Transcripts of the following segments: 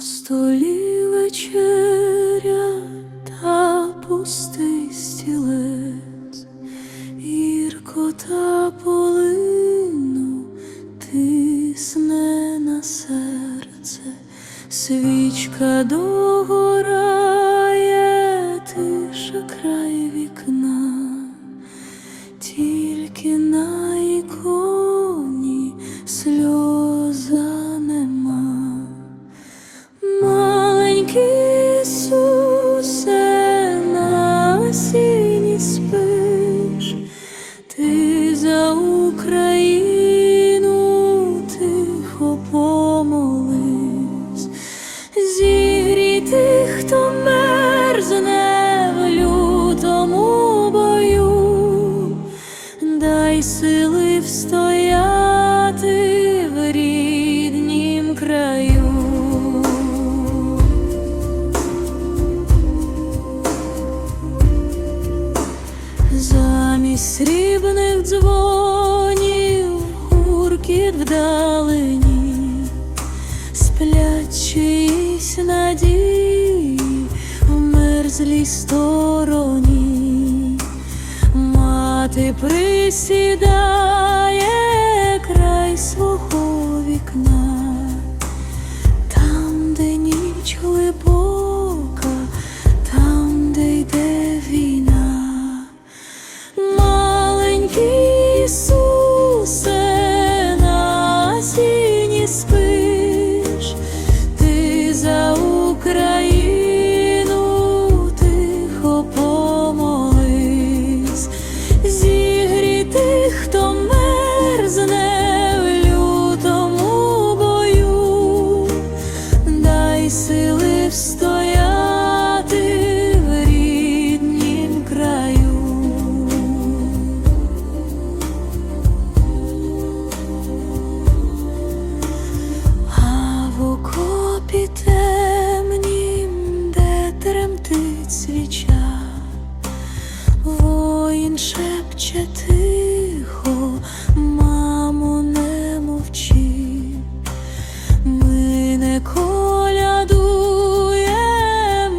столі вечеря та пустий стілець, гірко та полину тисне на серце, свічка догорає, тиша край вікна, срібних дзвонів гуркіт вдалині, сплять чиїсь надії в мерзлій стороні. Мати присідає тихо, мамо, не мовчи, ми не колядуєм,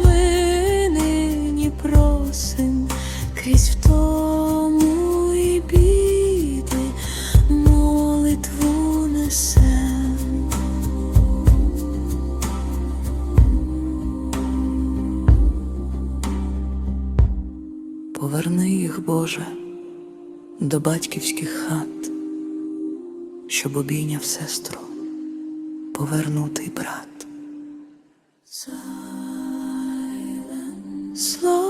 ми нині просим. Крізь втому і біди молитву несем. Поверни їх, Боже, до батьківських хат, щоб обійняв сестру, повернутий брат. Silent, slow